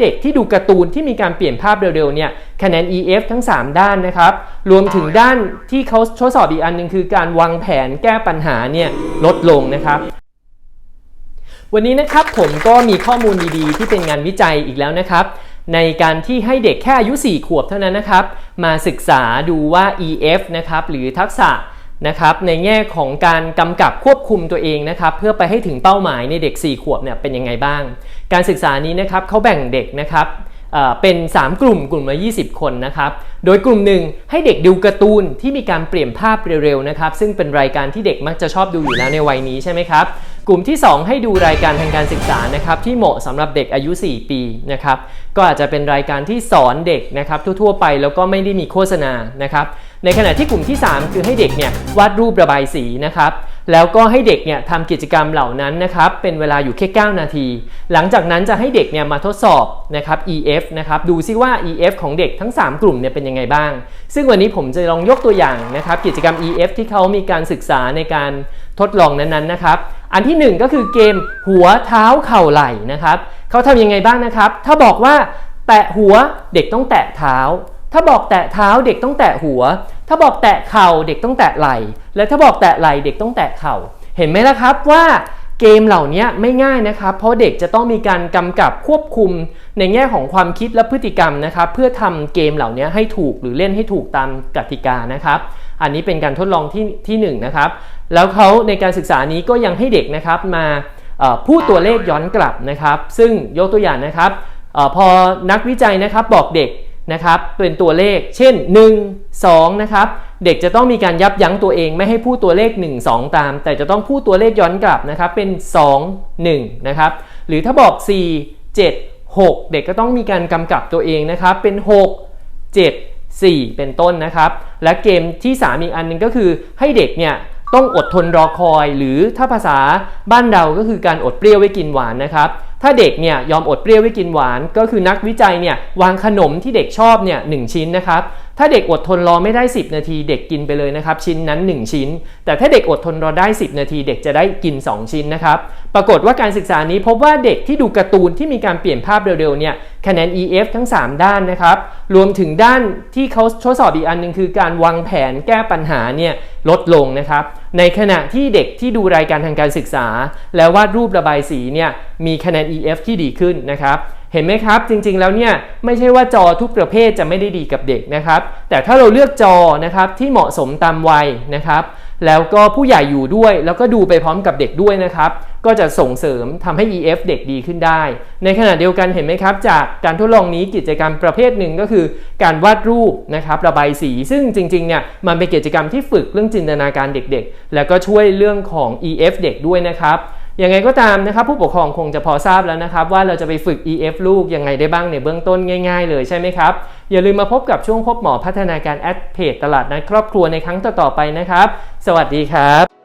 เด็กที่ดูการ์ตูนที่มีการเปลี่ยนภาพเร็วๆเนี่ยคะแนน EF ทั้ง 3 ด้านนะครับ รวมถึงด้านที่เขาทดสอบอีกอันหนึ่งคือการวางแผนแก้ปัญหาเนี่ยลดลงนะครับ วันนี้นะครับผมก็มีข้อมูลดีๆ ที่เป็นงานวิจัยอีกแล้วนะครับ ในการที่ให้เด็กแค่อายุ 4 ขวบเท่านั้นนะครับ มาศึกษาดูว่า EF นะครับหรือทักษะ นะครับในแง่ของการกำกับควบคุมตัวเองนะครับเพื่อไปให้ถึงเป้าหมายในเด็ก 4 ขวบเนี่ยเป็นยังไงบ้าง การศึกษานี้นะครับเขาแบ่งเด็กนะครับเป็น 3 กลุ่มกลุ่มละ20 คนนะครับ โดยกลุ่มหนึ่งให้เด็กดูการ์ตูนที่มีการเปลี่ยนภาพเร็วๆนะครับ ซึ่งเป็นรายการที่เด็กมักจะชอบดูอยู่แล้วในวัยนี้ใช่ไหมครับ กลุ่มที่ 2 ให้ดูรายการทางการศึกษานะครับที่เหมาะสำหรับเด็กอายุ 4 ปีนะครับ ก็อาจจะเป็นรายการที่สอนเด็กนะครับทั่วๆไปแล้วก็ไม่ได้มีโฆษณานะครับในขณะที่กลุ่มที่ 3 คือให้เด็กเนี่ยวาดรูประบายสีนะครับแล้วก็ให้เด็กเนี่ยทำกิจกรรมเหล่านั้นนะครับเป็นเวลาอยู่แค่ 9 นาที หลังจากนั้นจะให้เด็กเนี่ยมาทดสอบนะครับ EF นะครับดูซิว่า EF ของเด็กทั้ง 3 กลุ่มเนี่ยเป็นยังไงบ้าง ซึ่งวันนี้ผมจะลองยกตัวอย่างนะครับกิจกรรม EF ที่เขามีการศึกษาในการทดลองนั้นๆนะครับอันที่ 1 ก็คือเกมหัวเท้าเข่าไหล่นะครับเขาทำยังไงบ้างนะครับ ถ้าบอกว่าแตะหัวเด็กต้องแตะเท้า ถ้าบอกแตะเท้าเด็กต้องแตะหัว ถ้าบอกแตะเข่าเด็กต้องแตะไหล่และถ้าบอกแตะไหล่เด็กต้องแตะเข่า เห็นไหมล่ะครับว่าเกมเหล่านี้ไม่ง่ายนะครับ เพราะเด็กจะต้องมีการกำกับควบคุมในแง่ของความคิดและพฤติกรรมนะครับ เพื่อทำเกมเหล่านี้ให้ถูกหรือเล่นให้ถูกตามกติกานะครับ อันนี้เป็นการทดลองที่ที่1นงนะครับ แล้วเขาในการศึกษานี้ก็ยังให้เด็กนะครับมาพูดตัวเลขย้อนกลับนะครับ ซึ่งยกตัวอย่างนะครับออพอนักวิจัยนะครับบอกเด็ก นะครับเป็นตัวเลข เช่น 1 2นะครับเด็กจะต้องมีการยับยั้งตัวเองไม่ให้พูดตัวเลข 1 2 ตาม แต่จะต้องพูดตัวเลขย้อนกลับนะครับเป็น 2 1นะครับหรือถ้าบอก 4 7 6 เด็กก็ต้องมีการกำกับตัวเองนะครับเป็น 6 7 4 เป็นต้นนะครับ และเกมที่ 3 อีกอันหนึงก็คือให้เด็กเนี่ยต้องอดทนรอคอย หรือถ้าภาษาบ้านเราก็คือการอดเปรี้ยวไว้กินหวานนะครับ ถ้าเด็กเนี่ยยอมอดเปรี้ยวไว้กินหวาน ก็คือนักวิจัยเนี่ยวางขนมที่เด็กชอบเนี่ยหชิ้นนะครับถ้าเด็กอดทนรอไม่ได้ 10 นาที เด็กกินไปเลยนะครับชิ้นนั้น 1 ชิ้น แต่ถ้าเด็กอดทนรอได้ 10 นาที เด็กจะได้กิน 2 ชิ้นนะครับ ปรากฏว่าการศึกษานี้พบว่าเด็กที่ดูการ์ตูนที่มีการเปลี่ยนภาพเร็วๆเนี่ยคะแนน EF ทั้ง 3 ด้านนะครับ รวมถึงด้านที่เขาทดสอบอีกอันหนึงคือการวางแผนแก้ปัญหาเนี่ยลดลงนะครับ ในขณะที่เด็กที่ดูรายการทางการศึกษา แล้ววาดรูประบายสีเนี่ยมีคะแนน EF ที่ดีขึ้นนะครับเห็นไหมครับ จริงๆแล้วเนี่ยไม่ใช่ว่าจอทุกประเภทจะไม่ได้ดีกับเด็กนะครับ แต่ถ้าเราเลือกจอนะครับที่เหมาะสมตามวัยนะครับ แล้วก็ผู้ใหญ่อยู่ด้วย แล้วก็ดูไปพร้อมกับเด็กด้วยนะครับ ก็จะส่งเสริมทำให้ EF เด็กดีขึ้นได้ ในขณะเดียวกันเห็นไหมครับ จากการทดลองนี้กิจกรรมประเภทหนึ่งก็คือการวาดรูปนะครับระบายสี ซึ่งจริงๆเนี่ยมันเป็นกิจกรรมที่ฝึกเรื่องจินตนาการเด็กๆ แล้วก็ช่วยเรื่องของ EF เด็กด้วยนะครับยังไงก็ตามนะครับผู้ปกครองคงจะพอทราบแล้วนะครับ ว่าเราจะไปฝึก EF ลูกยังไงได้บ้างในเบื้องต้นง่าย ๆ เลยใช่ไหมครับ อย่าลืมมาพบกับช่วงพบหมอพัฒนาการแอดเพจตลาดนัดครอบครัวในครั้งต่อๆไปนะครับ สวัสดีครับ